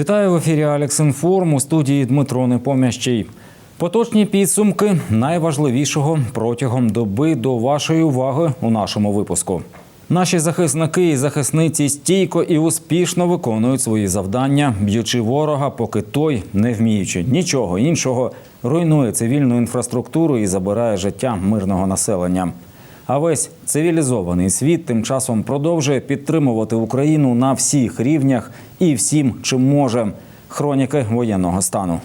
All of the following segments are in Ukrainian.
Вітаю в ефірі Алекс Інформ у студії Дмитро Непомящий. Поточні підсумки найважливішого протягом доби до вашої уваги у нашому випуску. Наші захисники і захисниці стійко і успішно виконують свої завдання, б'ючи ворога, поки той, не вміючи нічого іншого, руйнує цивільну інфраструктуру і забирає життя мирного населення. А весь цивілізований світ тим часом продовжує підтримувати Україну на всіх рівнях і всім, чим може. Хроніки воєнного стану.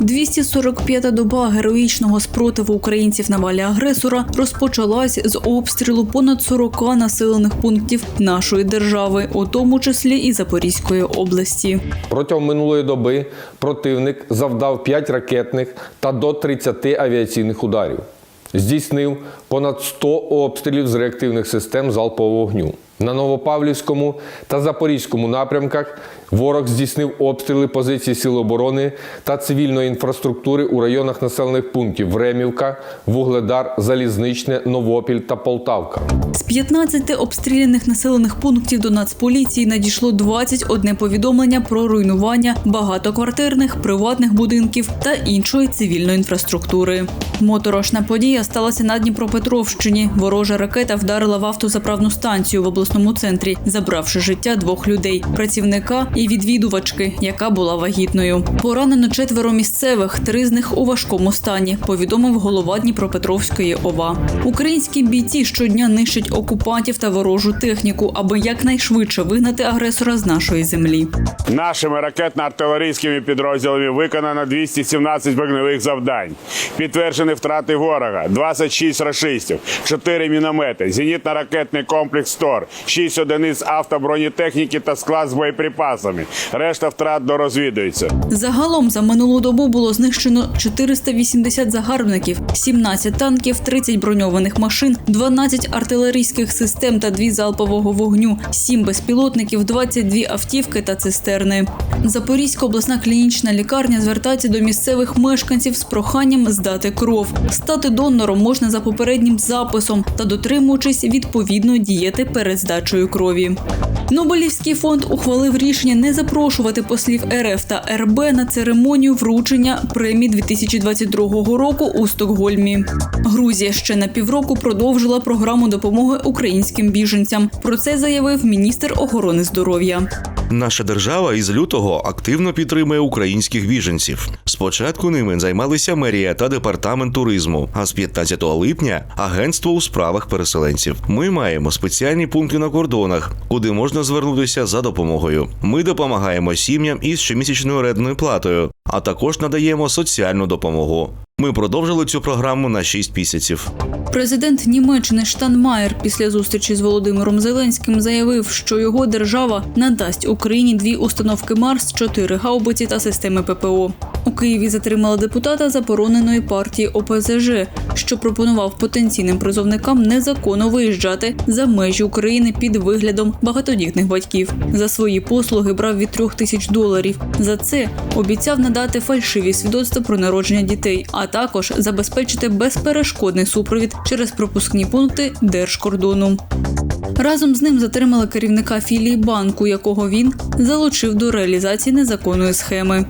245-та доба героїчного спротиву українців на валі агресора розпочалась з обстрілу понад 40 населених пунктів нашої держави, у тому числі і Запорізької області. Протягом минулої доби противник завдав 5 ракетних та до 30 авіаційних ударів. Здійснив понад 100 обстрілів з реактивних систем залпового вогню. На Новопавлівському та Запорізькому напрямках ворог здійснив обстріли позицій Сил оборони та цивільної інфраструктури у районах населених пунктів Времівка, Вугледар, Залізничне, Новопіль та Полтавка. З 15 обстріляних населених пунктів до Нацполіції надійшло 21 повідомлення про руйнування багатоквартирних приватних будинків та іншої цивільної інфраструктури. Моторошна подія сталася на Дніпропетровщині. Ворожа ракета вдарила в автозаправну станцію в обласному центрі, забравши життя двох людей працівника і відвідувачки, яка була вагітною. Поранено четверо місцевих, три з них у важкому стані. Повідомив голова Дніпропетровської ОВА. Українські бійці щодня нищать окупантів та ворожу техніку, аби якнайшвидше вигнати агресора з нашої землі. Нашими ракетно-артилерійськими підрозділами виконано 217 вогневих завдань. Підтверджені втрати ворога, 26 рашистів, 4 міномети, зенітно-ракетний комплекс ТОР, 6 одиниць автобронетехніки та склад з боєприпасами. Решта втрат дорозвідується. Загалом за минулу добу було знищено 480 загарбників, 17 танків, 30 броньованих машин, 12 артилерійських систем та 2 залпового вогню, 7 безпілотників, 22 автівки та цистерни. Запорізька обласна клінічна лікарня звертається до місцевих мешканців з проханням здати кров. Стати донором можна за попереднім записом та дотримуючись відповідної дієти перед здачею крові. Нобелівський фонд ухвалив рішення не запрошувати послів РФ та РБ на церемонію вручення премії 2022 року у Стокгольмі. Грузія ще на півроку продовжила програму допомоги українським біженцям. Про це заявив міністр охорони здоров'я. Наша держава із лютого активно підтримує українських біженців. Спочатку ними займалися мерія та департамент туризму. А з 15 липня агентство у справах переселенців. Ми маємо спеціальні пункти на кордонах, куди можна звернутися за допомогою. Ми допомагаємо сім'ям із щомісячною орендною платою, а також надаємо соціальну допомогу. Ми продовжили цю програму на 6 місяців. Президент Німеччини Штанмаєр після зустрічі з Володимиром Зеленським заявив, що його держава надасть Україні дві установки Марс, чотири гаубиці та системи ППО. У Києві затримали депутата забороненої партії ОПЗЖ, що пропонував потенційним призовникам незаконно виїжджати за межі України під виглядом багатодітних батьків. За свої послуги брав від трьох тисяч доларів. За це обіцяв надати фальшиві свідоцтва про народження дітей, а також забезпечити безперешкодний супровід через пропускні пункти держкордону. Разом з ним затримали керівника філії банку, якого він залучив до реалізації незаконної схеми.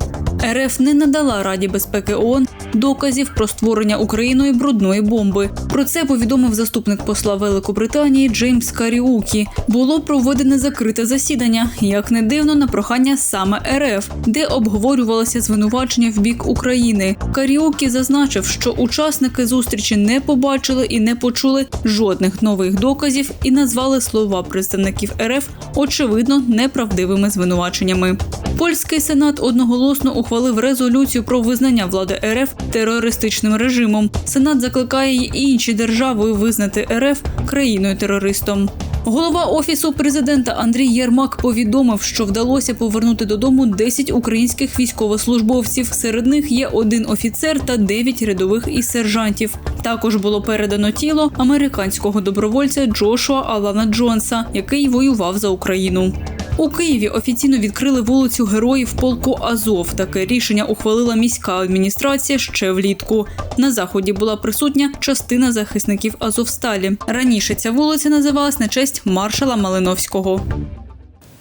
РФ не надала Раді безпеки ООН доказів про створення Україною брудної бомби. Про це повідомив заступник посла Великобританії Джеймс Каріукі. Було проведене закрите засідання, як не дивно, на прохання саме РФ, де обговорювалося звинувачення в бік України. Каріукі зазначив, що учасники зустрічі не побачили і не почули жодних нових доказів і назвали слова представників РФ очевидно неправдивими звинуваченнями. Польський сенат одноголосно ухвалив резолюцію про визнання влади РФ терористичним режимом. Сенат закликає й інші держави визнати РФ країною терористом. Голова офісу президента Андрій Єрмак повідомив, що вдалося повернути додому 10 українських військовослужбовців. Серед них є один офіцер та 9 рядових і сержантів. Також було передано тіло американського добровольця Джошуа Алана Джонса, який воював за Україну. У Києві офіційно відкрили вулицю Героїв полку Азов. Таке рішення ухвалила міська адміністрація ще влітку. На заході була присутня частина захисників Азовсталі. Раніше ця вулиця називалась на честь маршала Малиновського.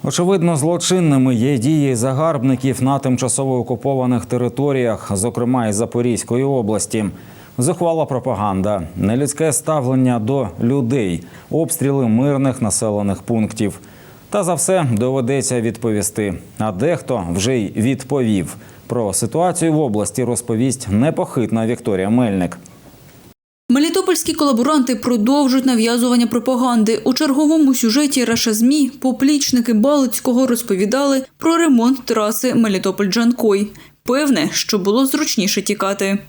Очевидно, злочинними є дії загарбників на тимчасово окупованих територіях, зокрема із Запорізької області. Зухвала пропаганда, нелюдське ставлення до людей, обстріли мирних населених пунктів. Та за все доведеться відповісти. А дехто вже й відповів. Про ситуацію в області розповість непохитна Вікторія Мельник. Мелітопольські колаборанти продовжують нав'язування пропаганди. У черговому сюжеті Раша ЗМІ поплічники Балицького розповідали про ремонт траси Мелітополь-Джанкой. Певне, що було зручніше тікати.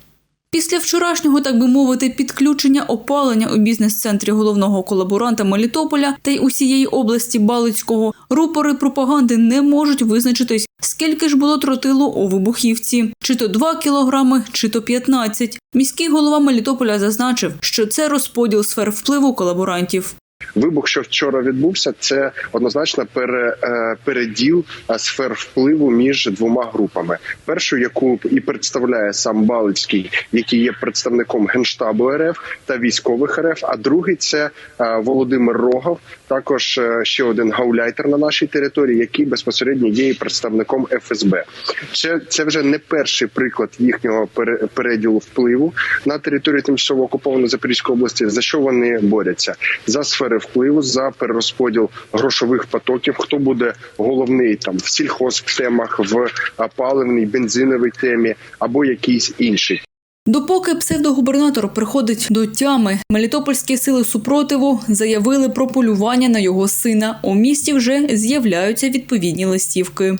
Після вчорашнього, так би мовити, підключення опалення у бізнес-центрі головного колаборанта Мелітополя та й усієї області Балицького рупори пропаганди не можуть визначитись, скільки ж було тротилу у вибухівці, чи то 2 кілограми, чи то 15. Міський голова Мелітополя зазначив, що це розподіл сфер впливу колаборантів. Вибух, що вчора відбувся, це однозначно пере, е, переділ е, сфер впливу між двома групами. Першу, яку і представляє сам Балицький, який є представником генштабу РФ та військових РФ. А другий це е, Володимир Рогов, також ще один гауляйтер на нашій території, який безпосередньо є і представником ФСБ. Це, це вже не перший приклад їхнього пере- переділу впливу на території тимчасово окупованої Запорізької області. За що вони борються? За сфери впливу, за перерозподіл грошових потоків. Хто буде головний там в сільхозтемах, в паливній, бензиновій темі або якийсь інший. Допоки псевдогубернатор приходить до тями, мелітопольські сили супротиву заявили про полювання на його сина. У місті вже з'являються відповідні листівки.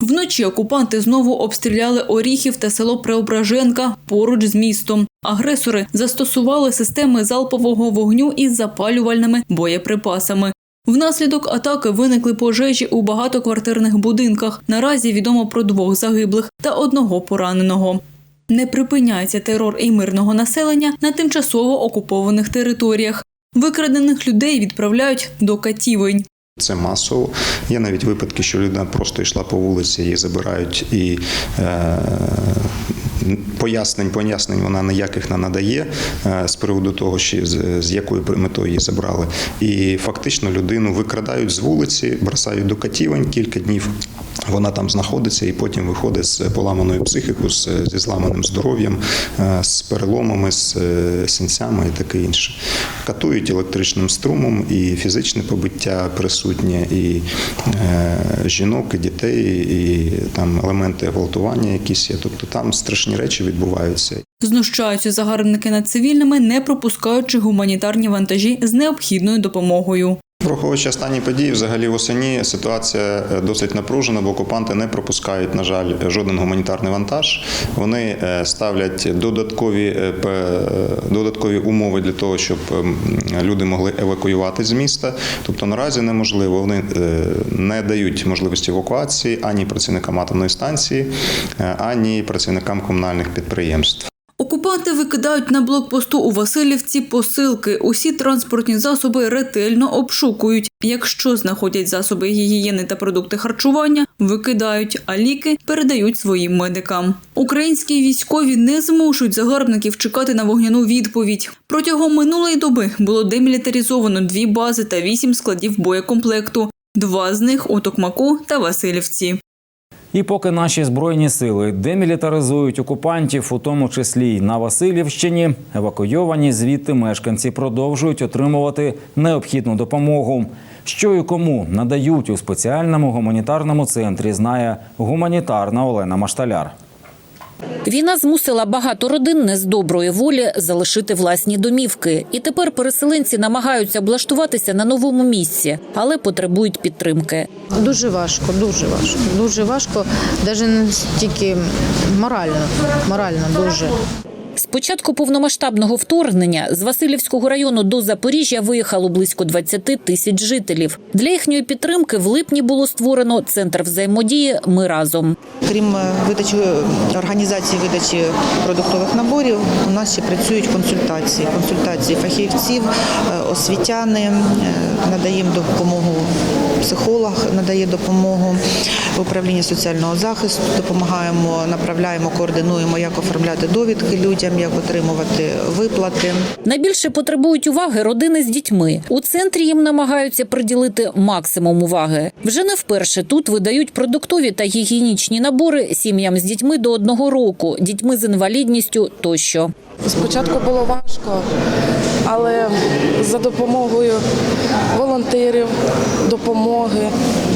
Вночі окупанти знову обстріляли Оріхів та село Преображенка поруч з містом. Агресори застосували системи залпового вогню із запалювальними боєприпасами. Внаслідок атаки виникли пожежі у багатоквартирних будинках. Наразі відомо про двох загиблих та одного пораненого. Не припиняється терор і мирного населення на тимчасово окупованих територіях. Викрадених людей відправляють до катівень. Це масово. Є навіть випадки, що людина просто йшла по вулиці, її забирають і е, пояснень, пояснень вона ніяких не надає е, з приводу того, що з, якою метою її забрали. І фактично людину викрадають з вулиці, бросають до катівень кілька днів. Вона там знаходиться і потім виходить з поламаною психікою, зі зламаним здоров'ям, е, з переломами, з е, синцями і таке інше. Катують електричним струмом і фізичне побиття присутнє, і жінок, і дітей, і там елементи гвалтування якісь є. Тобто там страшні речі відбуваються. Знущаються загарбники над цивільними, не пропускаючи гуманітарні вантажі з необхідною допомогою. Враховуючи останні події, взагалі восені ситуація е, досить напружена, бо окупанти не пропускають, на жаль, жоден гуманітарний вантаж. Вони е, ставлять додаткові, е, додаткові умови для того, щоб ем, люди могли евакуюватись з міста. Тобто наразі неможливо. Вони не дають можливості евакуації ані працівникам атомної станції, ані працівникам комунальних підприємств. Окупанти викидають на блокпосту у Васильівці посилки. Усі транспортні засоби ретельно обшукують. Якщо знаходять засоби гігієни та продукти харчування, викидають, а ліки передають своїм медикам. Українські військові не змушують загарбників чекати на вогняну відповідь. Протягом минулої доби було демілітаризовано дві бази та вісім складів боєкомплекту. Два з них у Токмаку та Васильівці. І поки наші збройні сили демілітаризують окупантів, у тому числі й на Васильівщині, евакуйовані звідти мешканці продовжують отримувати необхідну допомогу. Що і кому надають у спеціальному гуманітарному центрі, знає гуманітарна Олена Машталяр. Війна змусила багато родин не з доброї волі залишити власні домівки, і тепер переселенці намагаються облаштуватися на новому місці, але потребують підтримки. Дуже важко, дуже важко. Дуже важко, навіть не стільки морально, морально дуже. З початку повномасштабного вторгнення з Васильівського району до Запоріжжя виїхало близько 20 тисяч жителів. Для їхньої підтримки в липні було створено центр взаємодії Ми разом. Крім е, видачі організації видачі продуктових наборів, у нас ще працюють консультації, консультації фахівців, е, освітяни, е, надаємо допомогу психолог надає допомогу, управління соціального захисту допомагаємо, направляємо, координуємо, як оформляти довідки людям, як отримувати виплати. Найбільше потребують уваги родини з дітьми. У центрі їм намагаються приділити максимум уваги. Вже не вперше тут видають продуктові та гігієнічні набори сім'ям з дітьми до одного року, дітьми з інвалідністю тощо. Спочатку було важко, але за допомогою волонтерів, допомоги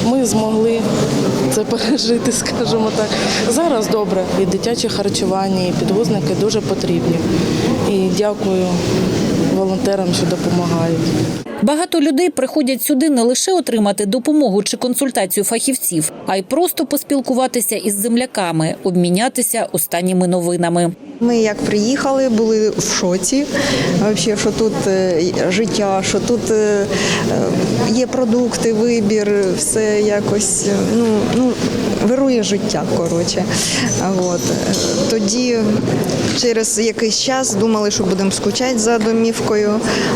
ми змогли це пережити, скажімо так. Зараз добре. І дитяче харчування, і підвозники дуже потрібні. І дякую волонтерам, що допомагають. Багато людей приходять сюди не лише отримати допомогу чи консультацію фахівців, а й просто поспілкуватися із земляками, обмінятися останніми новинами. Ми як приїхали, були в шоці. Вообще, що тут е, життя, що тут е, е, є продукти, вибір, все якось ну, ну, вирує життя. Коротше. От. Тоді через якийсь час думали, що будемо скучати за домівкою,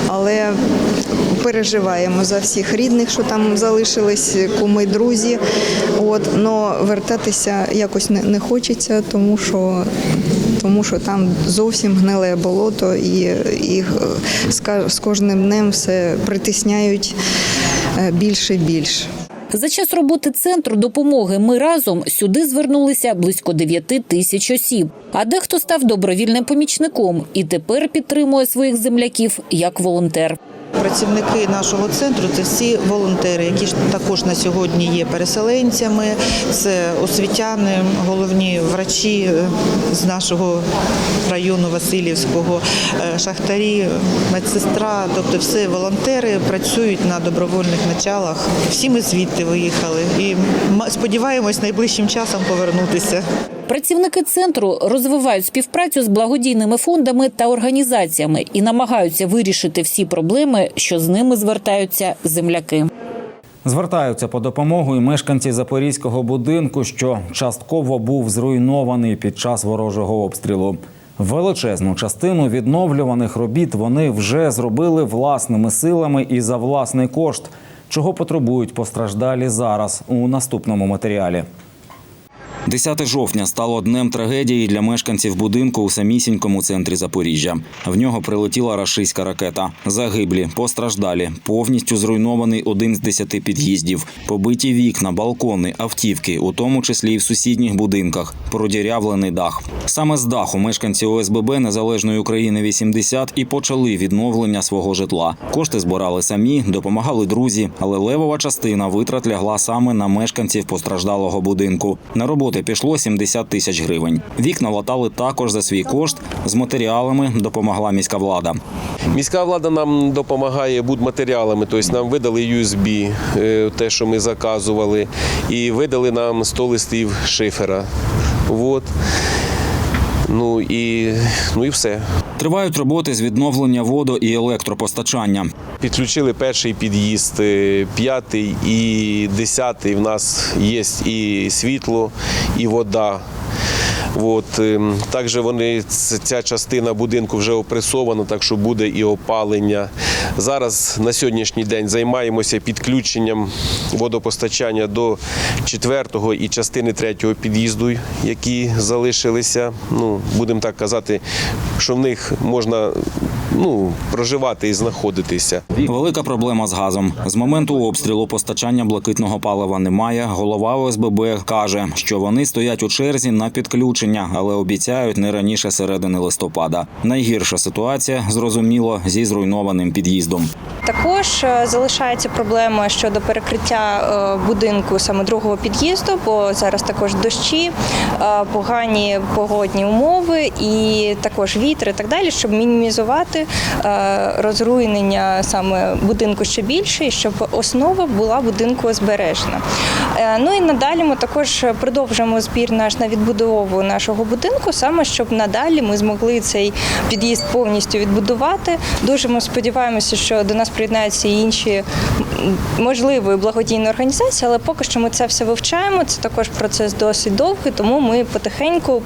але переживаємо за всіх рідних, що там залишились, куми, друзі. От, но вертатися якось не, не хочеться, тому що тому що там зовсім гниле болото, і їх е, з кожним днем все притисняють е, більше і більше. За час роботи центру допомоги ми разом сюди звернулися близько 9 тисяч осіб. А дехто став добровільним помічником і тепер підтримує своїх земляків як волонтер. Працівники нашого центру це всі волонтери, які також на сьогодні є переселенцями. Це освітяни, головні врачі е, з нашого району Васильівського, е, шахтарі, медсестра. Тобто, всі волонтери працюють на добровольних началах. Всі ми звідти виїхали і сподіваємось найближчим часом повернутися. Працівники центру розвивають співпрацю з благодійними фондами та організаціями і намагаються вирішити всі проблеми, що з ними звертаються земляки. Звертаються по допомогу і мешканці запорізького будинку, що частково був зруйнований під час ворожого обстрілу. Величезну частину відновлюваних робіт вони вже зробили власними силами і за власний кошт, чого потребують постраждалі зараз у наступному матеріалі. 10 жовтня стало днем трагедії для мешканців будинку у самісінькому центрі Запоріжжя. В нього прилетіла рашистська ракета. Загиблі, постраждалі, повністю зруйнований один з десяти під'їздів, побиті вікна, балкони, автівки, у тому числі і в сусідніх будинках, продірявлений дах. Саме з даху мешканці ОСББ Незалежної України 80 і почали відновлення свого житла. Кошти збирали самі, допомагали друзі, але левова частина витрат лягла саме на мешканців постраждалого будинку. На роботи пішло 70 тисяч гривень. Вікна латали також за свій кошт. З матеріалами допомогла міська влада. Міська влада нам допомагає будматеріалами, тобто нам видали USB, е, те, що ми заказували, і видали нам 100 листів шифера. От. Ну і, ну і все. Тривають роботи з відновлення водо і електропостачання. Підключили перший під'їзд, е, п'ятий і десятий. В нас є і світло, і вода. От, ем, також вони ця частина будинку вже опресована, так що буде і опалення. Зараз на сьогоднішній день займаємося підключенням водопостачання до четвертого і частини третього під'їзду, які залишилися. Ну, будемо так казати, що в них можна ну, проживати і знаходитися. Велика проблема з газом. З моменту обстрілу постачання блакитного палива немає. Голова ОСББ каже, що вони стоять у черзі на підключення, але обіцяють не раніше середини листопада. Найгірша ситуація зрозуміло зі зруйнованим під'їздом. Також е, залишається проблема щодо перекриття е, будинку саме другого під'їзду, бо зараз також дощі, е, погані погодні умови і також вітер і так далі, щоб мінімізувати розруйнення саме будинку ще більше, щоб основа була будинку збережена. Е, Ну і надалі ми також продовжуємо збір наш на відбудову нашого будинку, саме щоб надалі ми змогли цей під'їзд повністю відбудувати. Дуже ми сподіваємося, що до нас приєднаються і інші можливі благодійні організації, але поки що ми це все вивчаємо. Це також процес досить довгий, тому ми потихеньку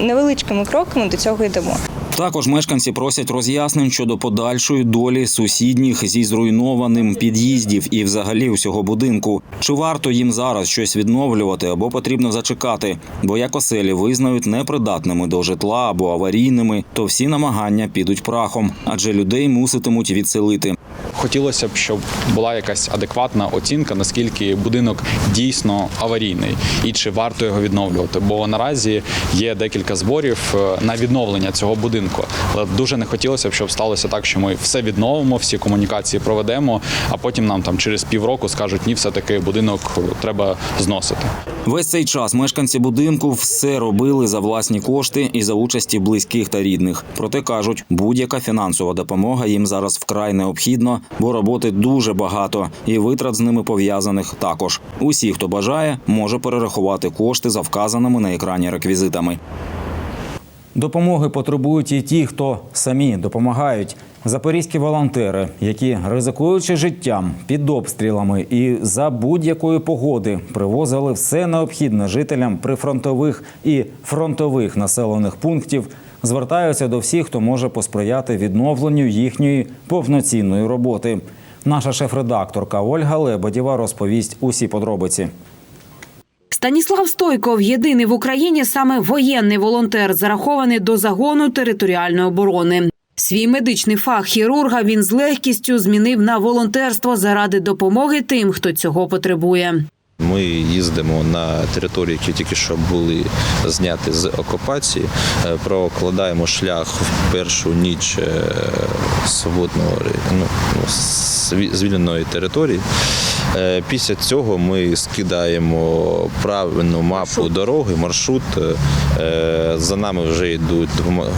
невеличкими кроками до цього йдемо. Також мешканці просять роз'яснень щодо подальшої долі сусідніх зі зруйнованим під'їздів і взагалі усього будинку. Чи варто їм зараз щось відновлювати або потрібно зачекати? Бо як оселі визнають непридатними до житла або аварійними, то всі намагання підуть прахом, адже людей муситимуть відселити. Хотілося б, щоб була якась адекватна оцінка, наскільки будинок дійсно аварійний і чи варто його відновлювати. Бо наразі є декілька зборів е, на відновлення цього будинку. Але дуже не хотілося б, щоб сталося так, що ми все відновимо, всі комунікації проведемо, а потім нам там через півроку скажуть, ні, все таки будинок треба зносити. Весь цей час мешканці будинку все робили за власні кошти і за участі близьких та рідних. Проте кажуть, будь-яка фінансова допомога їм зараз вкрай необхідна, бо роботи дуже багато, і витрат з ними пов'язаних також. Усі, хто бажає, може перерахувати кошти за вказаними на екрані реквізитами. Допомоги потребують і ті, хто самі допомагають. Запорізькі волонтери, які ризикуючи життям під обстрілами і за будь-якої погоди, привозили все необхідне жителям прифронтових і фронтових населених пунктів, звертаються до всіх, хто може посприяти відновленню їхньої повноцінної роботи. Наша шеф-редакторка Ольга Лебедєва розповість усі подробиці. Станіслав Стойков єдиний в Україні саме воєнний волонтер, зарахований до загону територіальної оборони. Свій медичний фах хірурга він з легкістю змінив на волонтерство заради допомоги тим, хто цього потребує. Ми їздимо на території, які тільки що були зняті з окупації, е, прокладаємо шлях в першу ніч е, свободного ну, ну, звільненої території. Е, Після цього ми скидаємо правильну мапу дороги, маршрут. Е, За нами вже йдуть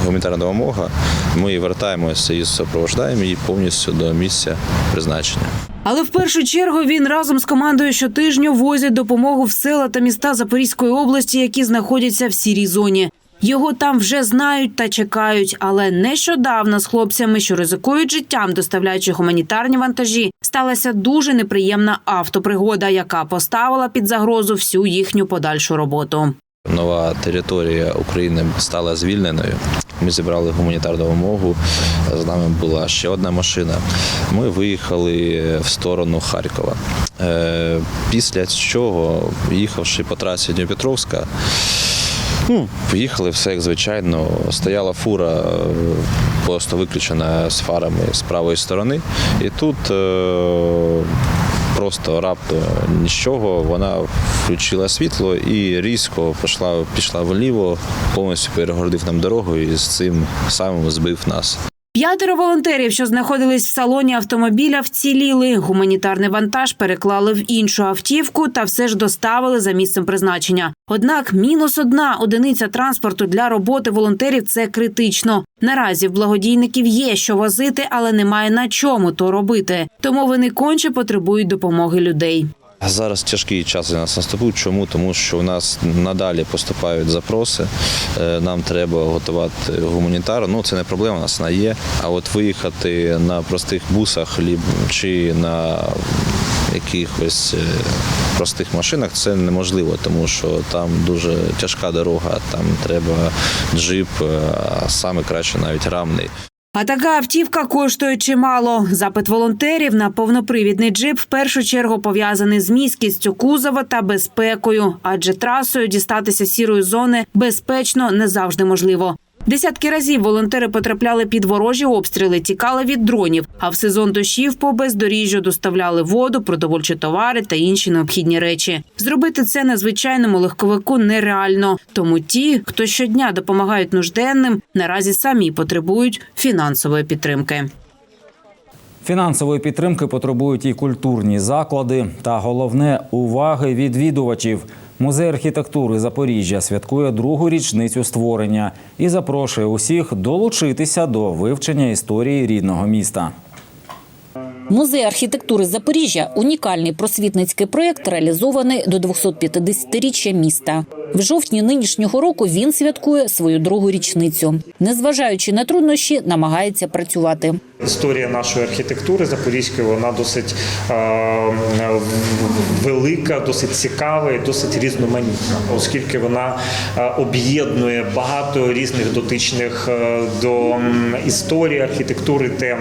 гуманітарна допомога. Ми вертаємося і супроводжуємо її повністю до місця призначення. Але в першу чергу він разом з командою щотижню возять допомогу в села та міста Запорізької області, які знаходяться в сірій зоні. Його там вже знають та чекають. Але нещодавно з хлопцями, що ризикують життям, доставляючи гуманітарні вантажі, сталася дуже неприємна автопригода, яка поставила під загрозу всю їхню подальшу роботу. Нова територія України стала звільненою. Ми зібрали гуманітарну допомогу. З нами була ще одна машина. Ми виїхали в сторону Харкова. Е, Після чого, їхавши по трасі Дніпропетровська, Ну, поїхали все як звичайно. Стояла фура е, просто виключена з фарами з правої сторони. І тут е, просто раптом нічого, вона включила світло і різко пішла, пішла вліво, повністю перегородив нам дорогу і з цим самим збив нас. П'ятеро волонтерів, що знаходились в салоні автомобіля, вціліли. Гуманітарний вантаж переклали в іншу автівку та все ж доставили за місцем призначення. Однак мінус одна одиниця транспорту для роботи волонтерів це критично. Наразі в благодійників є що возити, але немає на чому то робити. Тому вони конче потребують допомоги людей. Зараз тяжкий час для нас наступив. Чому? Тому що у нас надалі поступають запроси. Е, Нам треба готувати гуманітарну. Ну це не проблема, у нас вона є. А от виїхати на простих бусах чи на якихось е, простих машинах це неможливо, тому що там дуже тяжка дорога, там треба джип, е, а саме краще навіть рамний. А така автівка коштує чимало. Запит волонтерів на повнопривідний джип в першу чергу пов'язаний з міськістю кузова та безпекою, адже трасою дістатися сірої зони безпечно не завжди можливо. Десятки разів волонтери потрапляли під ворожі обстріли, тікали від дронів. А в сезон дощів по бездоріжжю доставляли воду, продовольчі товари та інші необхідні речі. Зробити це на звичайному легковику нереально. Тому ті, хто щодня допомагають нужденним, наразі самі потребують фінансової підтримки. Фінансової підтримки потребують і культурні заклади, та головне уваги відвідувачів. Музей архітектури Запоріжжя святкує другу річницю створення і запрошує усіх долучитися до вивчення історії рідного міста. Музей архітектури Запоріжжя унікальний просвітницький проєкт, реалізований до 250-річчя міста. В жовтні нинішнього року він святкує свою другу річницю. Незважаючи на труднощі, намагається працювати. Історія нашої архітектури запорізької вона досить е, велика, досить цікава і досить різноманітна, оскільки вона об'єднує багато різних дотичних е, до історії архітектури тем,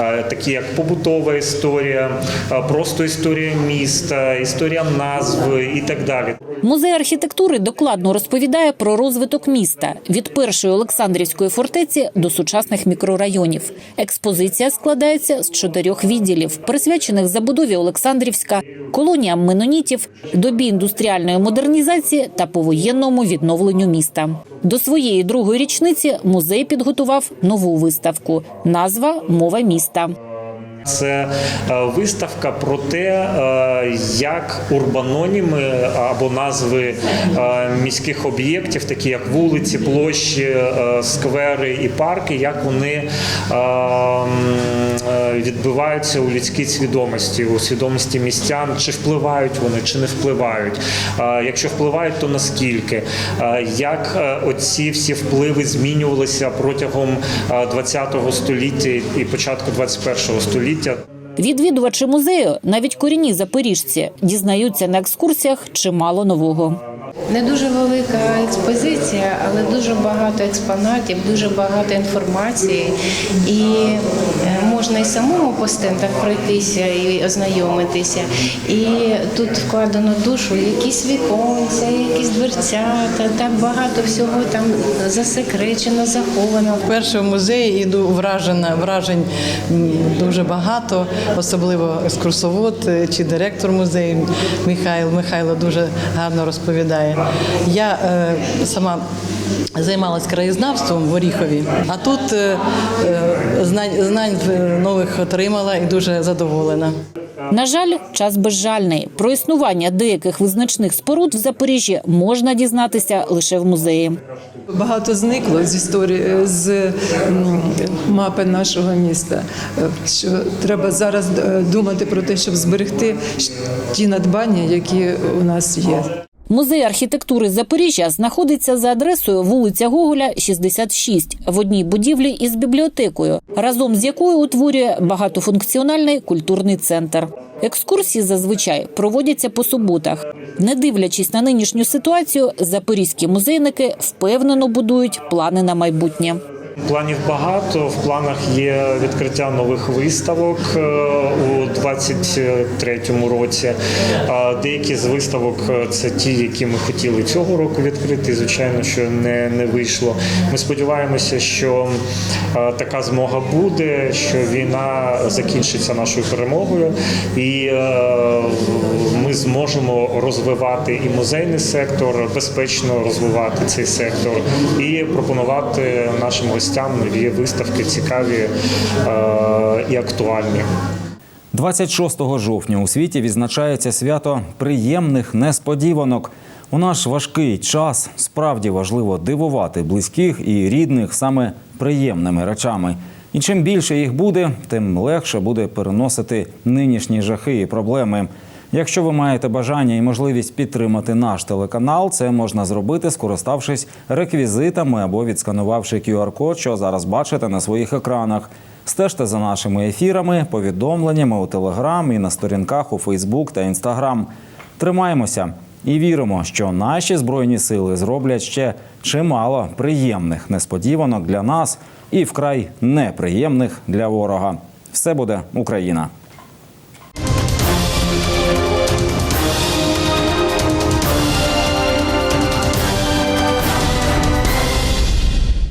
е, такі як побутова історія, е, просто історія міста, історія назв і так далі. Музей архітектури докладно розповідає про розвиток міста від першої Олександрівської фортеці до сучасних мікрорайонів. Експозиція складається з чотирьох відділів, присвячених забудові Олександрівська, колоніям менонітів, добі індустріальної модернізації та повоєнному відновленню міста. До своєї другої річниці музей підготував нову виставку. Назва мова міста. Це е, виставка про те, е, як урбаноніми або назви е, міських об'єктів, такі як вулиці, площі, е, сквери і парки, як вони е, е, відбиваються у людській свідомості, у свідомості містян, чи впливають вони, чи не впливають. Е, Якщо впливають, то наскільки? Е, Як е, оці всі впливи змінювалися протягом ХХ століття і початку ХХІ століття? Відвідувачі музею, навіть корінні запоріжці, дізнаються на екскурсіях чимало нового. Не дуже велика експозиція, але дуже багато експонатів, дуже багато інформації. І е, можна і самому по стендах пройтися і ознайомитися. І тут вкладено душу якісь віконця, якісь дверцята, так багато всього там засекречено, заховано. Вперше в музеї іду вражена, вражень дуже багато, особливо екскурсовод е, чи директор музею Михайло. Михайло дуже гарно розповідає. Я е, сама займалась краєзнавством в Оріхові, а тут е, е, знань, знань е, нових отримала і дуже задоволена. На жаль, час безжальний. Про існування деяких визначних споруд в Запоріжжі можна дізнатися лише в музеї. Багато зникло з історії з мапи нашого міста. Що треба зараз думати про те, щоб зберегти ті надбання, які у нас є. Музей архітектури Запоріжжя знаходиться за адресою вулиця Гоголя, 66, в одній будівлі із бібліотекою, разом з якою утворює багатофункціональний культурний центр. Екскурсії зазвичай проводяться по суботах. Не дивлячись на нинішню ситуацію, запорізькі музейники впевнено будують плани на майбутнє. Планів багато. В планах є відкриття нових виставок е, у 2023 році. Деякі з виставок е, це ті, які ми хотіли цього року відкрити. Звичайно, що не, не вийшло. Ми сподіваємося, що е, така змога буде, що війна закінчиться нашою перемогою, і ми зможемо розвивати і музейний сектор, безпечно розвивати цей сектор і пропонувати нашим гостям нові виставки цікаві е, і актуальні. 26 жовтня у світі відзначається свято приємних несподіванок. У наш важкий час справді важливо дивувати близьких і рідних саме приємними речами. І чим більше їх буде, тим легше буде переносити нинішні жахи і проблеми. Якщо ви маєте бажання і можливість підтримати наш телеканал, це можна зробити, скориставшись реквізитами або відсканувавши QR-код, що зараз бачите на своїх екранах. Стежте за нашими ефірами, повідомленнями у Телеграм і на сторінках у Фейсбук та Інстаграм. Тримаємося і віримо, що наші збройні сили зроблять ще чимало приємних несподіванок для нас і вкрай неприємних для ворога. Все буде Україна.